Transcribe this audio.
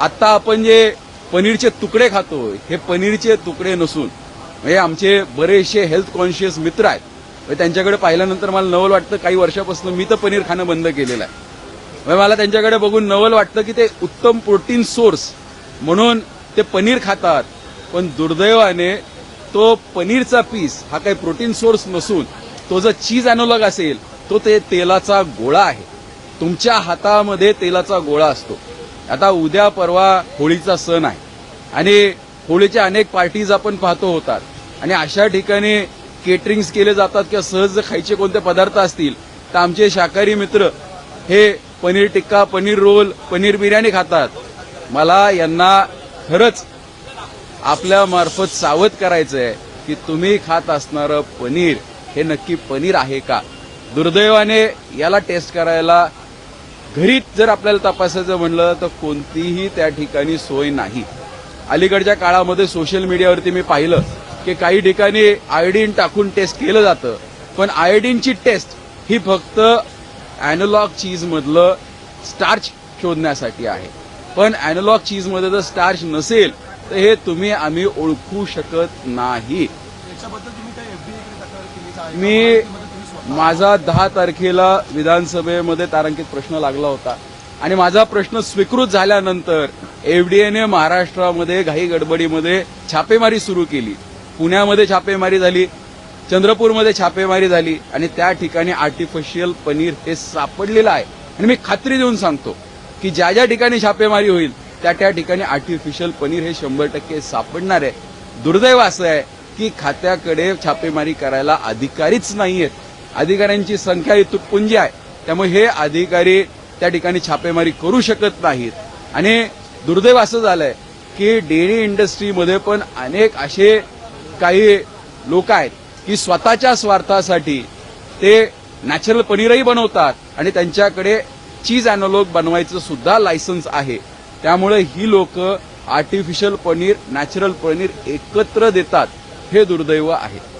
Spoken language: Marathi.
आत्ता आपण जे पनीरचे तुकडे खातो हे पनीरचे तुकडे नसून म्हणजे आमचे बरेचसे हेल्थ कॉन्शियस मित्र आहेत. त्यांच्याकडे पाहिल्यानंतर मला नवल वाटतं काही वर्षापासून मी तर पनीर खाणं बंद केलेलं आहे. मला त्यांच्याकडे बघून नवल वाटतं की ते उत्तम प्रोटीन सोर्स म्हणून ते पनीर खातात. पण दुर्दैवाने तो पनीरचा पीस हा काही प्रोटीन सोर्स नसून तो जर चीज अॅनोलॉग असेल तो ते तेलाचा गोळा आहे. तुमच्या हातामध्ये तेलाचा गोळा असतो. आता उद्या परवा होळीचा सण आहे. आणि होळीच्या अनेक पार्टीज आपण पाहतो होतात. आणि अशा ठिकाणी केटरिंग्स केले जातात किंवा सहज खायचे कोणते पदार्थ असतील तर आमचे शाकाहारी मित्र हे पनीर टिक्का पनीर रोल पनीर बिर्याणी खातात. मला यांना खरंच आपल्यामार्फत सावध करायचं आहे की तुम्ही खात असणारं पनीर हे नक्की पनीर आहे का? दुर्दैवाने याला टेस्ट करायला घरीच जर आपल्याला तपासायचं म्हणलं तर कोणतीही त्या ठिकाणी सोय नाही. अलीकडच्या काळामध्ये सोशल मीडियावरती मी पाहिलं की काही ठिकाणी आयोडीन टाकून टेस्ट केलं जातं. पण आयोडीनची टेस्ट ही फक्त अॅनोलॉग चीजमधलं स्टार्च शोधण्यासाठी आहे. पण अॅनोलॉग चीजमध्ये जर स्टार्च नसेल तर हे तुम्ही आम्ही ओळखू शकत नाही. मी माझा दहा तारखेला विधानसभेमध्ये तारांकित प्रश्न लागला होता. आणि माझा प्रश्न स्वीकृत झाल्यानंतर एफडीएने महाराष्ट्रामध्ये घाई गडबडीमध्ये छापेमारी सुरू केली. पुण्यामध्ये छापेमारी झाली. चंद्रपूरमध्ये छापेमारी झाली. आणि त्या ठिकाणी आर्टिफिशियल पनीर हे सापडलेलं आहे. आणि मी खात्री देऊन सांगतो की ज्या ज्या ठिकाणी छापेमारी होईल त्या त्या ठिकाणी आर्टिफिशियल पनीर हे शंभर टक्के सापडणार आहे. दुर्दैव असं आहे की खात्याकडे छापेमारी करायला अधिकारीच नाहीयेत. अधिकाऱ्यांची संख्या ही तुटपुंजी आहे. त्यामुळे हे अधिकारी त्या ठिकाणी छापेमारी करू शकत नाहीत. आणि दुर्दैव असं झालंय की डेअरी इंडस्ट्रीमध्ये पण अनेक असे काही लोक आहेत की स्वतःच्या स्वार्थासाठी ते नॅचरल पनीरही बनवतात आणि त्यांच्याकडे चीज अॅनोलॉग बनवायचं सुद्धा लायसन्स आहे. त्यामुळे ही लोक आर्टिफिशियल पनीर नॅचरल पनीर एकत्र देतात. हे दुर्दैव आहे